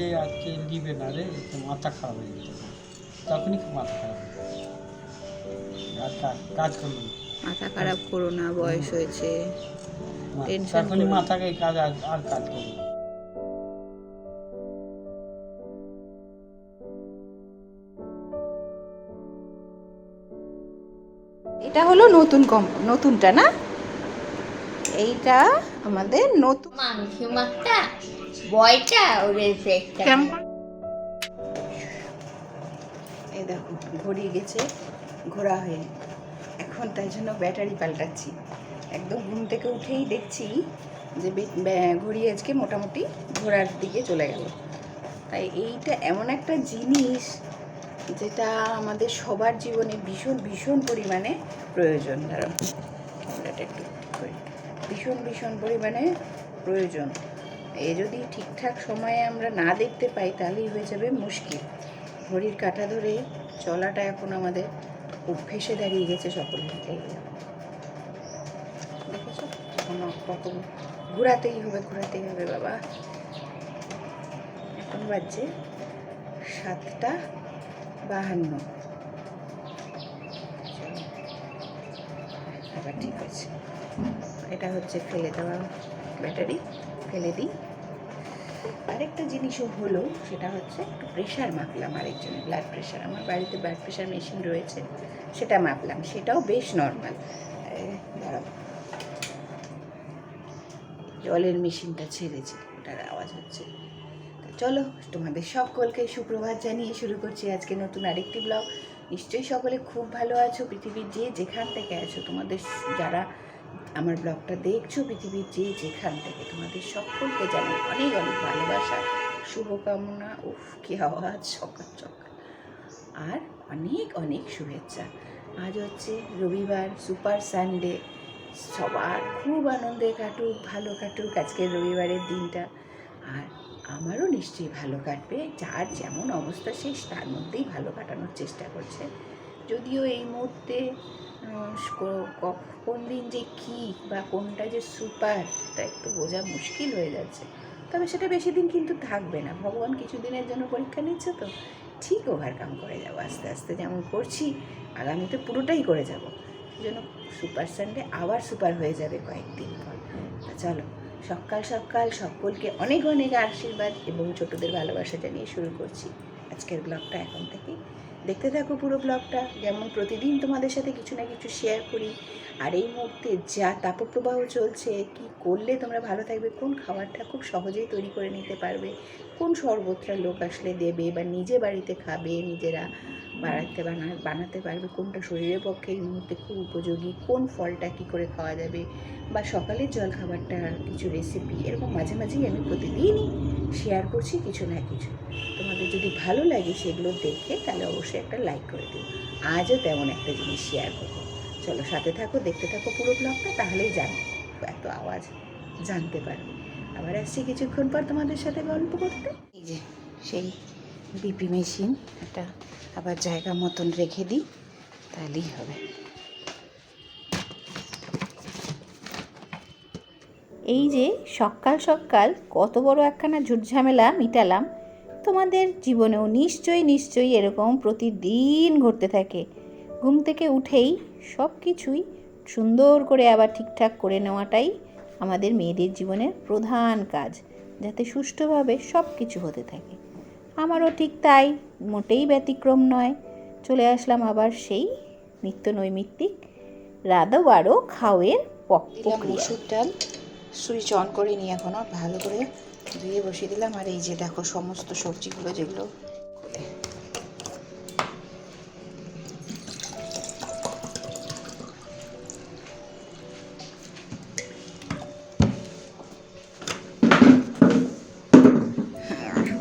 যে আজকে নিবে না রে মাথা খারাপ হয়ে যেত তখনই মাথা খারাপ। হয়ে আর কাজ- করল মাথা খারাপ করো না বয়স হয়েছে। তখনই মাথাকে কাজ আর আর কাজ করল এটা হলো নতুন কম নতুনটা না? এইটা আমাদের নতুন মাংস মাখটা বয়টা পেটটা এই দেখো ঘড়ি গেছে ঘোরা হয়ে। এখন তাই জন্য ব্যাটারি পাল্টাচ্ছি। একদম ঘুম থেকে উঠেই দেখছি যে ব্যা- ঘড়ি আজকে মোটামুটি ঘোরার দিকে চলে গেল। তাই এইটা এমন একটা জিনিস যেটা আমাদের সবার জীবনে ভীষণ ভীষণ পরিমাণে প্রয়োজন। ধরো একটু। ভীষণ ভীষণ পরিমাণে প্রয়োজন। এ যদি ঠিকঠাক সময়ে আমরা না দেখতে পাই, তাহলেই হয়ে যাবে মুশকিল। ঘড়ির কাঁটা ধরে চলাটা এখন আমাদের অভ্যেসে দাঁড়িয়ে গেছে সকলের। দেখেছ? কোনো কত ঘোরাতেই হবে ঘোরাতেই হবে, বাবা। এখন বাজছে সাতটা বাহান্ন। আবার ঠিক আছে এটা হচ্ছে ফেলে দেওয়া ব্যাটারি ফেলে দিই। আরেকটা জিনিসও হলো, সেটা হচ্ছে একটু প্রেশার মাপলাম আরেকজনের ব্লাড প্রেশার আমার বাড়িতে ব্লাড প্রেশার মেশিন রয়েছে, সেটা মাপলাম, সেটাও বেশ নর্মাল জলের মেশিনটা ছেড়েছে, ওটার আওয়াজ হচ্ছে। চলো, তোমাদের সকলকে সুপ্রভাত জানিয়ে শুরু করছি আজকে নতুন আরেকটি ব্লগ নিশ্চয়ই সকলে খুব ভালো আছো, পৃথিবীর যে যেখান থেকে আছো, তোমাদের যারা আমার ব্লগটা দেখছ পৃথিবীর যে যেখান থেকে তোমাদের সকলকে জানাই অনেক অনেক ভালোবাসা, শুভকামনা, উফ, কি আওয়াজ সকাল সকাল আর অনেক অনেক শুভেচ্ছা। আজ হচ্ছে রবিবার, সুপার সানডে। সবার খুব আনন্দে কাটুক, ভালো কাটুক আজকের রবিবারের দিনটা। আর আমারও নিশ্চয়ই ভালো কাটবে, যার যেমন অবস্থা সে তার মধ্যেই ভালো কাটানোর চেষ্টা করছে। যদিও এই মুহূর্তে কোন দিন যে কী বা কোনটা যে সুপার সেটা একটু বোঝা মুশকিল হয়ে যাচ্ছে। তবে সেটা বেশি দিন কিন্তু থাকবে না। ভগবান কিছু দিনের জন্য পরীক্ষা নিচ্ছে তো। ঠিক ওভারকাম করে যাব, আস্তে আস্তে যেমন করছি, আগামীতে পুরোটাই করে যাব। জন্য সুপার সানডে আবার সুপার হয়ে যাবে কয়েকদিন পর। তা চলো, সকাল সকাল সকলকে অনেক অনেক আশীর্বাদ এবং ছোটদের ভালোবাসা জানিয়ে শুরু করছি। আজকের ব্লগটা এখন থেকেই দেখতে থাকো পুরো ব্লগটা যেমন প্রতিদিন তোমাদের সাথে কিছু না কিছু শেয়ার করি। আর এই মুহূর্তে যা তাপপ্রবাহ চলছে, কি করলে তোমরা ভালো থাকবে, কোন খাবারটা খুব সহজেই তৈরি করে নিতে পারবে, কোন শরবতটা লোক আসলে দেবে বা নিজে বাড়িতে খাবে, নিজেরা বাড়াতে বানা, বানাতে পারবে, কোনটা শরীরের পক্ষে এই মুহূর্তে খুব উপযোগী, কোন ফলটা কী করে খাওয়া যাবে বা সকালের জল খাবারটার কিছু রেসিপি এরকম মাঝে মাঝেই আমি প্রতিদিনই শেয়ার করছি, কিছু না কিছু। তোমাদের যদি ভালো লাগে সেগুলো দেখে তাহলে অবশ্যই একটা লাইক করে দিও। আজও তেমন একটা জিনিস শেয়ার করব। চলো সাথে থাকো, দেখতে থাকো পুরো ব্লগটা তাহলেই জানো এত আওয়াজ, জানতে পারবে। আবার আসছি কিছুক্ষণ পর তোমাদের সাথে গল্প করতে। এই যে, সেই বিপি মেশিন, এটা আবার জায়গা মতন রেখে দিই, তাহলেই হবে। এই যে সকাল সকাল কত বড় একখানা ঝুটঝামেলা মিটালাম, তোমাদের জীবনেও নিশ্চয়ই নিশ্চয়ই এরকম প্রতিদিন ঘটতে থাকে। ঘুম থেকে উঠেই সব কিছুই সুন্দর করে আবার ঠিকঠাক করে নেওয়াটাই আমাদের মেয়েদের জীবনের প্রধান কাজ, যাতে সুষ্ঠুভাবে সব কিছু হতে থাকে। আমারও ঠিক তাই মোটেই ব্যতিক্রম নয়। চলে আসলাম আবার সেই নিত্য নৈমিত্তিক রাদো বারো খাওয়ের মসুর ডাল সুইচ অন করে নিয়ে এখন ভালো করে ধুয়ে বসিয়ে দিলাম। আর এই যে দেখো সমস্ত সবজিগুলো যেগুলো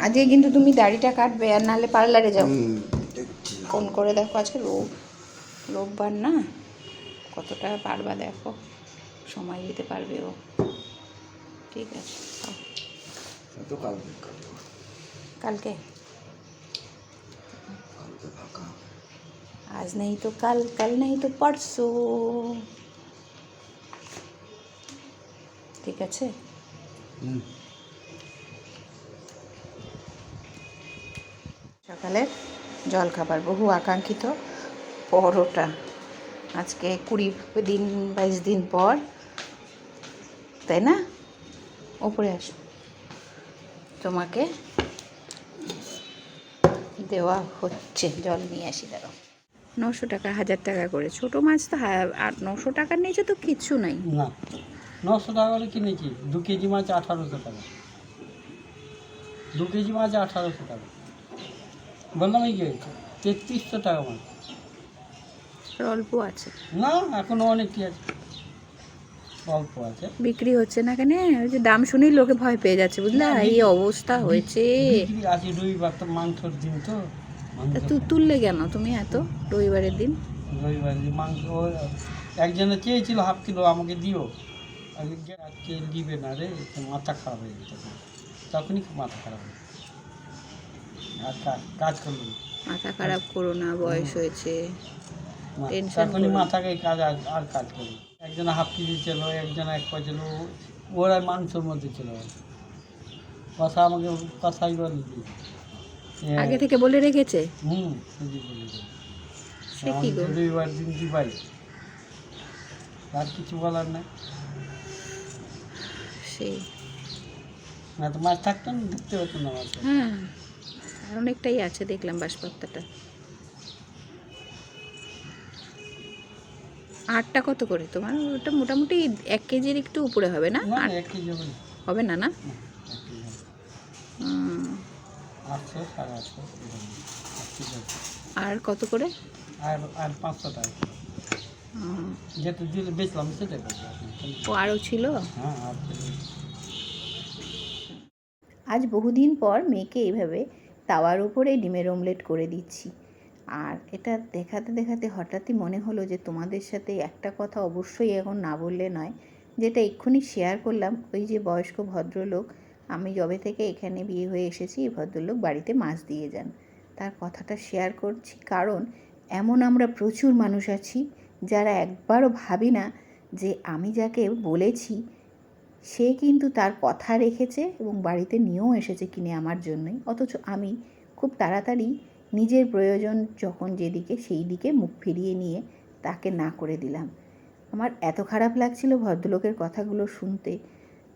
আজকে কিন্তু তুমি দাড়িটা কাটবে আর নাহলে পার্লারে যাও। ফোন করে দেখো আজকে রোব রোববার না? কতটা পারবা দেখো সময় দিতে পারবে ও। ঠিক আছে কালকে আজ নেই তো কাল কাল নেই তো পরশু। ঠিক আছে? হুম। সকালের জলখাবার, বহু আকাঙ্ক্ষিত পরোটা। আজকে কুড়ি দিন, বাইশ দিন পর, তাই না? ওপরে আসো। তোমাকে দেওয়া হচ্ছে, জল নিয়ে আসি, দাঁড়াও। নশো টাকা, হাজার টাকা করে। ছোট মাছ তো আর নশো টাকার নিচে তো কিচ্ছু নাই। না, নশো টাকা করে কিনেছি। দু কেজি মাছ আঠারোশো টাকা। দু কেজি মাছ আঠারোশো টাকা। বললাম এই কি তেত্রিশশো টাকা আর অল্প আছে। না এখনও অনেকই আছে। অল্প আছে। বিক্রি হচ্ছে না কেন? ওই যে দাম শুনেই লোকে ভয় পেয়ে যাচ্ছে বুঝলা? এই অবস্থা হয়েছে। আছে রবিবার তো মাংসর দিন তো। মাংস তা তুললে কেন তুমি এত রবিবারের দিন? রবিবার দিন মাংস একজনে চেয়েছিল হাফ কিলো আমাকে দিও। আজকে দিবে না রে মাথা খারাপ হয়ে যেত তখনই মাথা খারাপ হয়ে আর কাজ কাজ করল মাথা খারাপ করো না বয়স হয়েছে। মা- Tension তখনই করো না। মাথাকে কাজ আর কাজ করল একজন হাফ কেজি ছিল একজন এক পা ছিল ওরা মাংসের মধ্যে ছিল। কথা আমাকে কথাই বলি আগে থেকে বলে রেখেছে? হুম। সে কি গো? রবিবার দিন দিবাই আর কিছু বলার নাই। সেই। না তো মাছ থাকতো না দেখতে হতো না মাছ। হ্যাঁ। আর অনেকটাই আছে দেখলাম বাঁশপাতাটা। আটটা কত করে তোমার? ওটা মোটামুটি এক কেজির একটু উপরে হবে না? হবে না। না। আর কত করে? আর পাঁচশো টাকা হুম। দিলে বেচলাম সেটাই ও আরও ছিল? হ্যাঁ। আজ বহুদিন পর মেয়েকে এইভাবে তাওয়ার উপরে ডিমের অমলেট করে দিচ্ছি। আর এটা দেখাতে দেখাতে হঠাৎই মনে হলো যে তোমাদের সাথে একটা কথা অবশ্যই এখন না বললে নয়, যেটা এক্ষুনি শেয়ার করলাম। ওই যে বয়স্ক ভদ্রলোক, আমি যবে থেকে এখানে বিয়ে হয়ে এসেছি, এই ভদ্রলোক বাড়িতে মাছ দিয়ে যান। তার কথাটা শেয়ার করছি কারণ এমন আমরা প্রচুর মানুষ আছি, যারা একবারও ভাবি না যে আমি যাকে বলেছি সে কিন্তু তার কথা রেখেছে এবং বাড়িতে নিয়েও এসেছে কিনে আমার জন্যই। অথচ আমি খুব তাড়াতাড়ি নিজের প্রয়োজন যখন যেদিকে সেই দিকে মুখ ফিরিয়ে নিয়ে তাকে না করে দিলাম। আমার এত খারাপ লাগছিল ভদ্রলোকের কথাগুলো শুনতে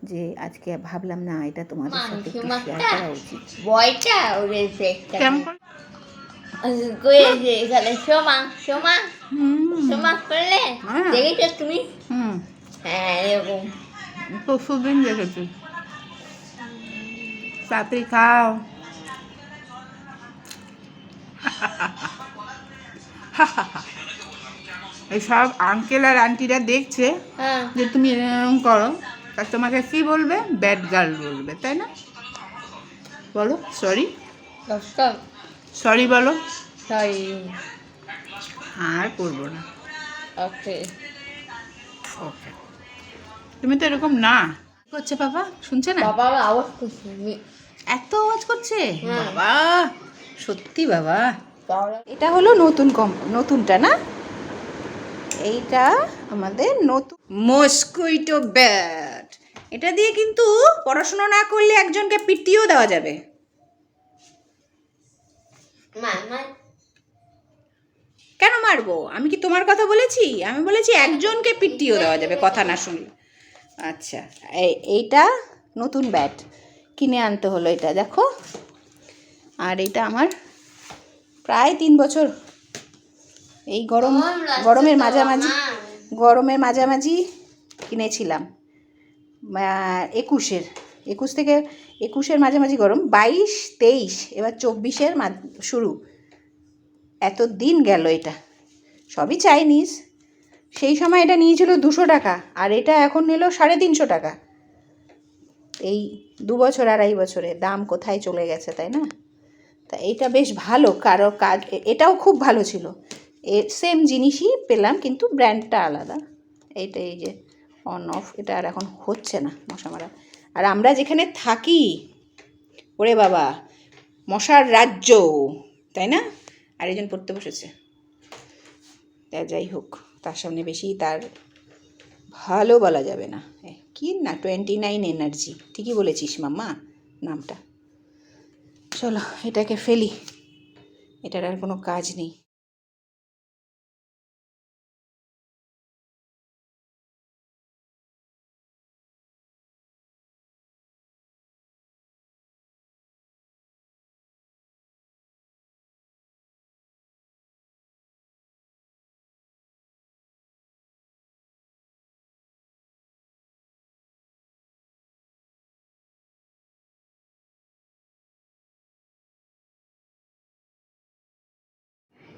যে আজকে ভাবলাম না এটা তোমাদের সাথে একটু শেয়ার করা উচিত। বয়টা এখানে সোমা সোমা সোমা করলে? হ্যাঁ। দেখেছ তুমি? হ্যাঁ এরকম। পরশুদিন দেখেছি তাড়াতাড়ি খাও এসব আঙ্কেল আর আন্টিরা দেখছে হ্যাঁ। যে তুমি এরকম করো। তা তোমাকে কি বলবে? ব্যাড গার্ল বলবে তাই না? বলো সরি সরি বলো। আর করব না। ওকে ওকে তুমি তো এরকম না। করছে বাবা? শুনছে না? বাবা আওয়াজ করছে। এত আওয়াজ করছে। বাবা সত্যি বাবা। এটা হলো নতুন কম নতুনটা না? এইটা আমাদের নতুন মস্কুইটো ব্যাট। এটা দিয়ে কিন্তু পড়াশোনা না করলে একজনকে পিটিও দেওয়া যাবে। কেন মারবো? আমি কি তোমার কথা বলেছি? আমি বলেছি একজনকে পিটিও দেওয়া যাবে কথা না শুনলে। আচ্ছা এই- এইটা নতুন ব্যাট কিনে আনতে হলো এটা দেখো। আর এটা আমার প্রায় তিন বছর। এই গরম গরমের মাঝামাঝি গরমের মাঝামাঝি কিনেছিলাম। একুশের একুশ থেকে একুশের মাঝামাঝি গরম বাইশ তেইশ এবার চব্বিশের মা- শুরু। এত দিন গেল এটা। সবই চাইনিজ। সেই সময় এটা নিয়েছিল দুশো টাকা, আর এটা এখন নিল সাড়ে তিনশো টাকা। এই দু বছর, আড়াই বছরে দাম কোথায় চলে গেছে, তাই না? তা এটা বেশ ভালো, কারও কাজ এটাও খুব ভালো ছিল। এ সেম জিনিসই পেলাম, কিন্তু ব্র্যান্ডটা আলাদা। এইটা এই যে অন অফ এটা আর এখন হচ্ছে না মশা মারা। আর আমরা যেখানে থাকি, ওরে বাবা, মশার রাজ্য, তাই না? আর আরেকজন পড়তে বসেছে। তা যাই হোক। তার সামনে বেশি তার ভালো বলা যাবে না। কি না? টোয়েন্টি নাইন এনার্জি ঠিকই বলেছিস মাম্মা নামটা। চলো, এটাকে ফেলি। এটার আর কোনো কাজ নেই।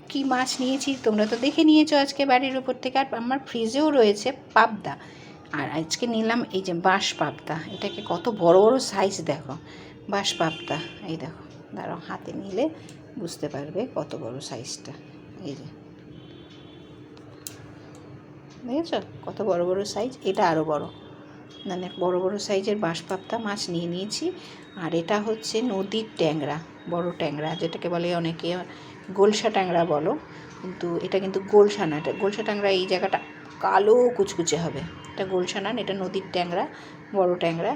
কি মাছ নিয়েছি তোমরা তো দেখে নিয়েছো আজকে বাড়ির উপর থেকে। আর আমার ফ্রিজেও রয়েছে পাবদা। আর আজকে নিলাম এই যে বাঁশ পাবদা। এটাকে কত বড় বড় সাইজ দেখো। বাঁশ পাবদা। এই দেখো, দাঁড়াও, হাতে নিলে বুঝতে পারবে কত বড় সাইজটা এই যে। দেখেছ? কত বড় বড় সাইজ এটা আরও বড়। মানে বড় বড় সাইজের বাঁশপাপ্তা মাছ নিয়ে নিয়েছি। আর এটা হচ্ছে নদীর ট্যাংরা, বড় ট্যাংরা, যেটাকে বলে অনেকে গোলসা ট্যাংরা বলো, কিন্তু এটা কিন্তু গোলসা না, এটা গোলসা ট্যাংরা এই জায়গাটা কালো কুচকুচে হবে। এটা গোলসা না, এটা নদীর ট্যাংরা, বড় ট্যাংরা।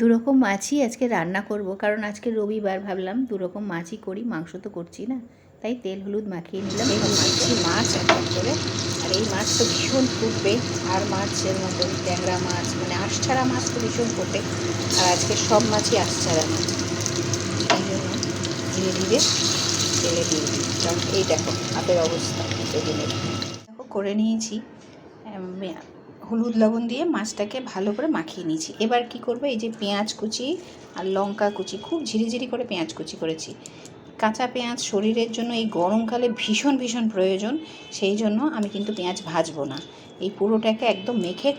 দুরকম মাছই আজকে রান্না করব, কারণ আজকে রবিবার ভাবলাম দুরকম মাছই করি, মাংস তো করছি না। তাই তেল হলুদ মাখিয়ে নিলাম, এই মাছি মাছ এক করে। আর এই মাছ তো ভীষণ ফুটবে, আর মাছের মতন ট্যাংরা মাছ মানে আশছাড়া মাছ তো ভীষণ ফোটে, আর আজকে সব মাছই আশছাড়া মাছ। ধীরে ধীরে তেলে দিয়ে কারণ এই দেখো, হাতের অবস্থা সেদিনের দেখো, করে নিয়েছি। হলুদ লবণ দিয়ে মাছটাকে ভালো করে মাখিয়ে নিয়েছি। এবার কি করব, এই যে পেঁয়াজ কুচি আর লঙ্কা কুচি, খুব ঝিরিঝিরি করে পেঁয়াজ কুচি করেছি। কাঁচা পেঁয়াজ শরীরের জন্য এই গরমকালে ভীষণ ভীষণ প্রয়োজন। সেই জন্য আমি কিন্তু পেঁয়াজ ভাজবো না। এই পুরোটাকে একদম মেখে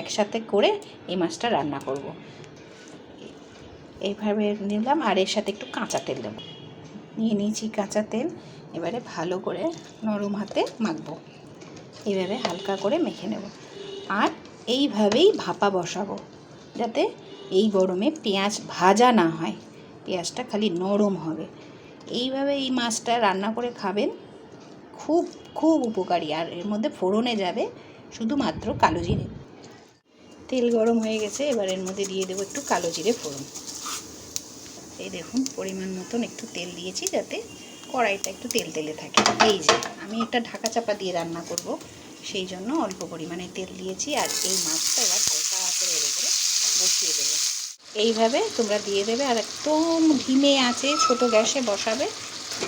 একসাথে করে এই মাছটা রান্না করব। এইভাবে নিলাম আর এর সাথে একটু কাঁচা তেল দেবো। নিয়ে নিয়েছি কাঁচা তেল। এবারে ভালো করে নরম হাতে মাখবো। এইভাবে হালকা করে মেখে নেব। আর এইভাবেই ভাপা বসাবো, যাতে এই গরমে পেঁয়াজ ভাজা না হয়। পেঁয়াজটা খালি নরম হবে। এইভাবে এই মাছটা রান্না করে খাবেন, খুব খুব উপকারী। আর এর মধ্যে ফোড়নে যাবে শুধুমাত্র কালো জিরে। তেল গরম হয়ে গেছে, এবার এর মধ্যে দিয়ে দেবো একটু কালো জিরে ফোড়ন। এই দেখুন, পরিমাণ মতন একটু তেল দিয়েছি যাতে কড়াইটা একটু তেল তেলে থাকে। এই যে, আমি একটা ঢাকা চাপা দিয়ে রান্না করব, সেই জন্য অল্প পরিমাণে তেল দিয়েছি আর এই মাছটা এবার হালকা করে এর উপরে বসিয়ে দেবো। এইভাবে তোমরা দিয়ে দেবে আর একদম ধিমে আছে, ছোট গ্যাসে বসাবে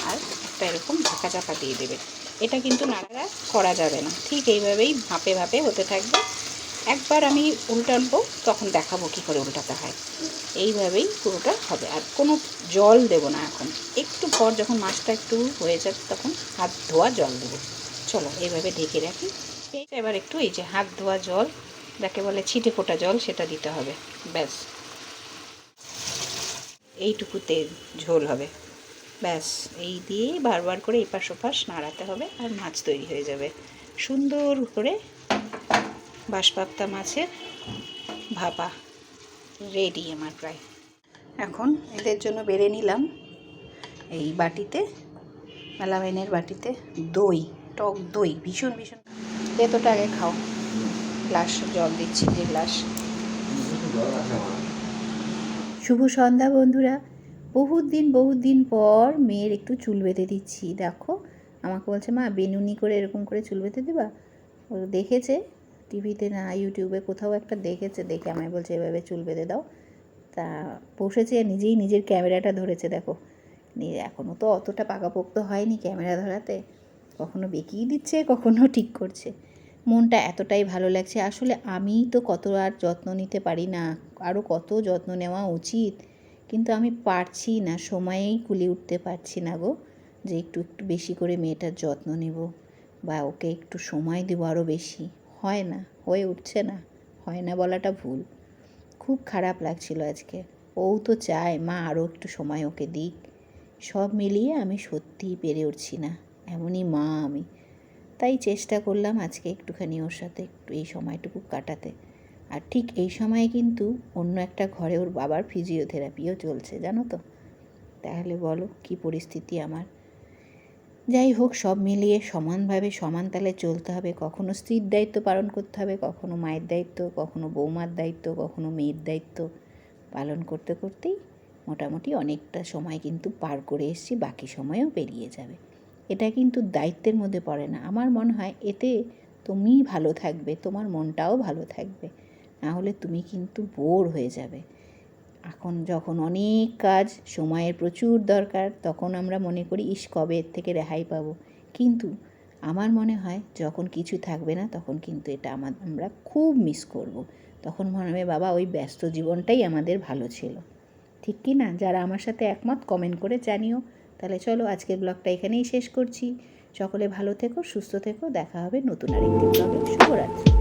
আর একটা এরকম ঢাকা চাপা দিয়ে দেবে। এটা কিন্তু নাড়াড়া করা যাবে না। ঠিক এইভাবেই ভাপে ভাপে হতে থাকবে। একবার আমি উল্টানবো তখন দেখাবো কী করে উল্টাতে হয়। এইভাবেই পুরোটা হবে। আর কোনো জল দেব না এখন। একটু পর যখন মাছটা একটু হয়ে যাবে তখন হাত ধোয়া জল দেবো। চলো, এইভাবে ঢেকে রাখি। এবার একটু এই যে হাত ধোয়া জল, যাকে বলে ছিটে ফোটা জল, সেটা দিতে হবে। ব্যাস। এইটুকুতে ঝোল হবে। ব্যাস, এই দিয়ে বারবার করে এপাশ ওপাশ নাড়াতে হবে আর মাছ তৈরি হয়ে যাবে। সুন্দর করে বাঁশপাপ্তা মাছের ভাপা রেডি আমার প্রায়। এখন এদের জন্য বেড়ে নিলাম এই বাটিতে, মেলামাইনের বাটিতে দই, টক দই, ভীষণ ভীষণ। এতটা আগে খাও। গ্লাস জল দিচ্ছি যে গ্লাস। শুভ সন্ধ্যা বন্ধুরা। বহুত দিন বহুত দিন পর মেয়ের একটু চুল বেঁধে দিচ্ছি। দেখো, আমাকে বলছে, মা, বেনুনি করে এরকম করে চুল বেঁধে দেবা? ও দেখেছে টিভিতে না, ইউটিউবে কোথাও একটা দেখেছে, দেখে আমায় বলছে, এভাবে চুল বেঁধে দাও। তা বসেছে, নিজেই নিজের ক্যামেরাটা ধরেছে, দেখো। এখনও তো অতটা পাকাপোক্ত হয়নি ক্যামেরা ধরাতে। কখনো বেঁকিয়ে দিচ্ছে, কখনো ঠিক করছে। মনটা এতটাই ভালো লাগছে। আসলে আমিই তো কত আর যত্ন নিতে পারি না আরও কত যত্ন নেওয়া উচিত। কিন্তু আমি পারছি না, সময়েই কুলি উঠতে পারছি না গো, যে একটু একটু বেশি করে মেয়েটার যত্ন নেব। বা ওকে একটু সময় দেবো আরও বেশি। হয় না, হয়ে উঠছে না, হয় না বলাটা ভুল। খুব খারাপ লাগছিল আজকে। ও তো চায়, মা আরও একটু সময় ওকে দিক। সব মিলিয়ে আমি সত্যিই পেরে উঠছি না, এমনই মা আমি। তাই চেষ্টা করলাম আজকে একটুখানি ওর সাথে একটু এই সময়টুকু কাটাতে। আর ঠিক এই সময়ে কিন্তু অন্য একটা ঘরে ওর বাবার ফিজিওথেরাপিও চলছে, জানো তো? তাহলে বলো, কি পরিস্থিতি আমার? যাই হোক, সব মিলিয়ে সমানভাবে সমান তালে চলতে হবে। কখনো স্ত্রীর দায়িত্ব পালন করতে হবে, কখনো মায়ের দায়িত্ব, কখনো বৌমার দায়িত্ব, কখনো মেয়ের দায়িত্ব। পালন করতে করতেই মোটামুটি অনেকটা সময় কিন্তু পার করে এসেছি, বাকি সময়ও পেরিয়ে যাবে। এটা কিন্তু দায়িত্বের মধ্যে পড়ে না। আমার মনে হয় এতে তুমি ভালো থাকবে, তোমার মনটাও ভালো থাকবে। না হলে তুমি কিন্তু বোর হয়ে যাবে। এখন যখন অনেক কাজ, সময়ের প্রচুর দরকার, তখন আমরা মনে করি, ইস, কবে এর থেকে রেহাই পাবো? কিন্তু আমার মনে হয়, যখন কিছু থাকবে না, তখন কিন্তু এটা আমার আমরা খুব মিস করব। তখন মনে হবে, বাবা, ওই ব্যস্ত জীবনটাই আমাদের ভালো ছিল। ঠিক কি না? যারা আমার সাথে একমত কমেন্ট করে জানিও। তাহলে চলো, আজকের ব্লগটা এখানেই শেষ করছি। সকলে ভালো থেকো, সুস্থ থেকো। দেখা হবে নতুন আরেকটি ব্লগে শুভরাত্রি।